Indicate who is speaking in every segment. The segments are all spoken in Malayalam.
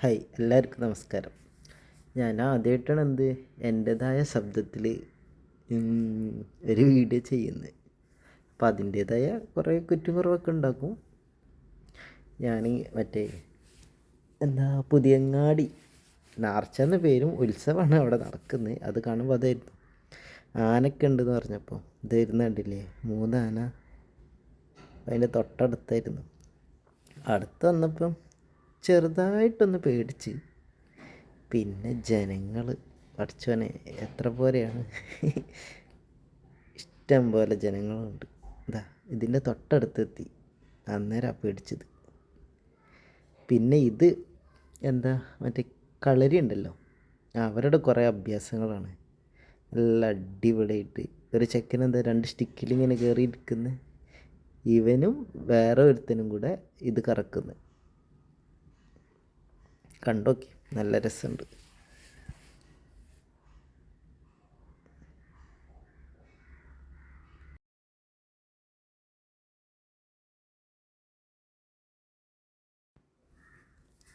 Speaker 1: ഹായ് എല്ലാവർക്കും നമസ്കാരം. ഞാൻ ആദ്യമായിട്ടാണ് എന്ത് എന്റേതായ ശബ്ദത്തിൽ ഒരു വീഡിയോ ചെയ്യുന്നത്. അപ്പം അതിന്റേതായ കുറേ കുറ്റം കുറവൊക്കെ ഉണ്ടാക്കും. ഞാൻ മറ്റേ എന്താ പുതിയങ്ങാടി നാർച്ച എന്ന പേരും ഉത്സവമാണ് അവിടെ നടക്കുന്നത്. അത് കാണുമ്പോൾ അതായിരുന്നു. ആനൊക്കെ ഉണ്ടെന്ന് പറഞ്ഞപ്പോൾ ഇതായിരുന്നു കണ്ടില്ലേ? മൂന്നാന. അതിന്റെ തൊട്ടടുത്തായിരുന്നു. അടുത്ത് വന്നപ്പം ചെറുതായിട്ടൊന്ന് പേടിച്ച്. പിന്നെ ജനങ്ങൾ പഠിച്ചവനെ എത്ര പോലെയാണ് ഇഷ്ടം പോലെ ജനങ്ങളുണ്ട്. എന്താ ഇതിന്റെ തൊട്ടടുത്തെത്തി. അന്നേരം പേടിച്ചത്. പിന്നെ ഇത് എന്താ മറ്റേ കളരി ഉണ്ടല്ലോ. അവരുടെ കുറേ അഭ്യാസങ്ങളാണ്. നല്ല അടിപൊളിയായിട്ട്. ഒരു ചെക്കനെന്താ രണ്ട് സ്റ്റിക്കിൽ ഇങ്ങനെ കയറി ഇരിക്കുന്നത് ഇവനും വേറെ ഒരുത്തനും കൂടെ ഇത് കറക്കുന്നു. കണ്ടോക്കി. നല്ല രസമുണ്ട്.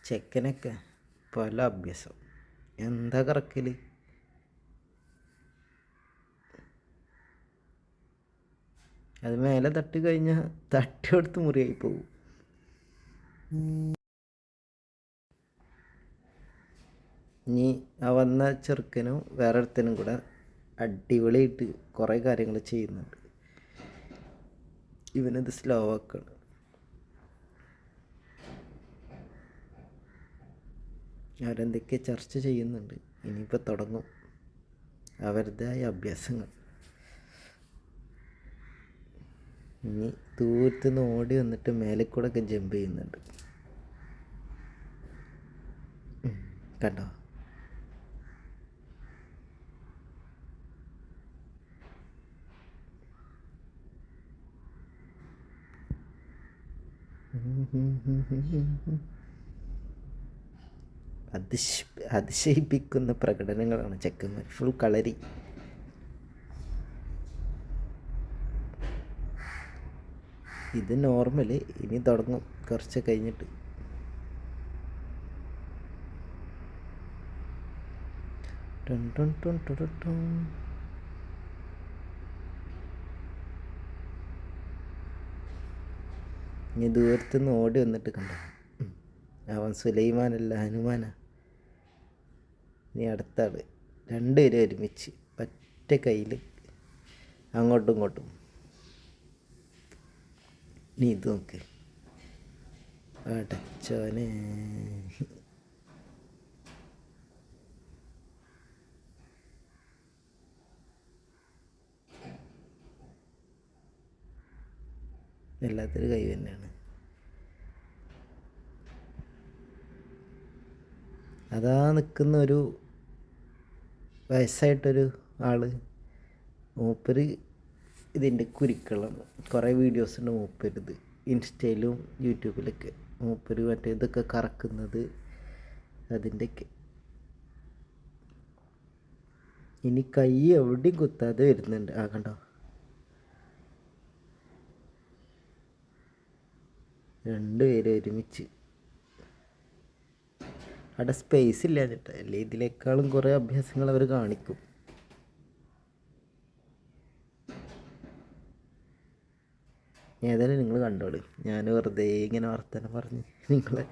Speaker 1: ചെക്കനൊക്കെ പല അഭ്യാസം. എന്താ കറക്കൽ അത് മേലെ തട്ടി കഴിഞ്ഞാൽ തട്ടി കൊടുത്ത് മുറിയായി പോകും ഇനി ആ വന്ന ചെറുക്കനും വേറെ ഒരുത്തനും കൂടെ അടിപൊളിയായിട്ട് കുറേ കാര്യങ്ങൾ ചെയ്യുന്നുണ്ട്. ഇവനത് സ്ലോ ആക്കാണ്. അവരെന്തൊക്കെ ചർച്ച ചെയ്യുന്നുണ്ട് ഇനിയിപ്പോൾ തുടങ്ങും. അവരുടേതായ അഭ്യാസങ്ങൾ. ഇനി ദൂരത്തു നിന്ന് ഓടി വന്നിട്ട് മേലെ കൂടെ ഒക്കെ ജമ്പ് ചെയ്യുന്നുണ്ട്. കണ്ടോ? അതിശ അതിശയിപ്പിക്കുന്ന പ്രകടനങ്ങളാണ് ചെക്കന്മാർ. ഫുൾ കളരി. ഇത് നോർമൽ ഇനി തുടങ്ങും. കുറച്ച് കഴിഞ്ഞിട്ട്. ടൺ ടൺ ടൺ ടൺ ഇനി ദൂരത്തു നിന്ന് ഓടി വന്നിട്ട് കണ്ടോ? അവൻ സുലൈമാനല്ല ഹനുമാനാ. നീ അടുത്ത ആൾ രണ്ടുപേരും ഒരുമിച്ച് ഒറ്റ കയ്യിൽ അങ്ങോട്ടും ഇങ്ങോട്ടും. നീ ഇത് നോക്ക്. അടച്ചോനെ. എല്ലാത്തിനും കൈ തന്നെയാണ്. അതാ നിൽക്കുന്ന ഒരു വയസ്സായിട്ടൊരു ആൾ. മൂപ്പര് ഇതിന്റെ കുരുക്കളാണ്. കുറേ വീഡിയോസ് ഉണ്ട് മൂപ്പരുത്. ഇൻസ്റ്റയിലും യൂട്യൂബിലൊക്കെ മൂപ്പര് മറ്റേ ഇതൊക്കെ കറക്കുന്നത് അതിന്റെയൊക്കെ. ഇനി കൈ എവിടെയും കുത്താതെ വരുന്നുണ്ട്. ആ കണ്ടോ? രണ്ടുപേരും ഒരുമിച്ച്. അവിടെ സ്പേസ് ഇല്ല ചേട്ടാ അല്ലേ? ഇതിനേക്കാളും കുറേ അഭ്യാസങ്ങൾ അവർ കാണിക്കും. ഏതായാലും നിങ്ങൾ കണ്ടോളൂ. ഞാൻ വെറുതെ ഇങ്ങനെ വർത്തനം പറഞ്ഞ് നിങ്ങളെ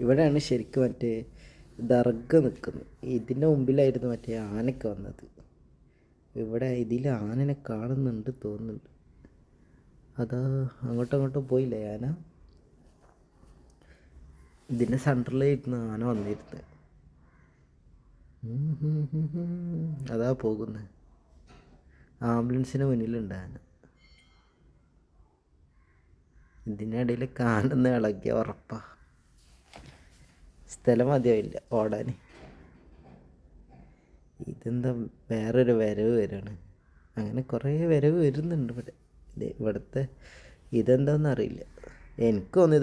Speaker 1: ഇവിടെയാണ് ശരിക്കും മറ്റേ ദർഗ നിൽക്കുന്നത് ഇതിന്റെ മുമ്പിലായിരുന്നു മറ്റേ ആനയ്ക്ക് വന്നത്. ഇവിടെ ഇതിൽ ആനനെ കാണുന്നുണ്ട് തോന്നുന്നുണ്ട്. അതാ അങ്ങോട്ടും അങ്ങോട്ടും പോയില്ലേ ആന? ഇതിന്റെ സെന്ററിലായിരുന്നു ആന വന്നിരുന്നത്. അതാ പോകുന്നത് ആംബുലൻസിന് മുന്നിലുണ്ട് ആന. ഇതിനിടയിൽ കാണുന്ന ഇളകിയ ഉറപ്പാ. സ്ഥലം മതിയാവില്ല ഓടാൻ ഇതെന്താ വേറൊരു വരവ് വരാണ്. അങ്ങനെ കുറേ വരവ് വരുന്നുണ്ട് ഇവിടെ. ഇവിടുത്തെ ഇതെന്താണെന്നറിയില്ല എനിക്ക് തോന്നിയത്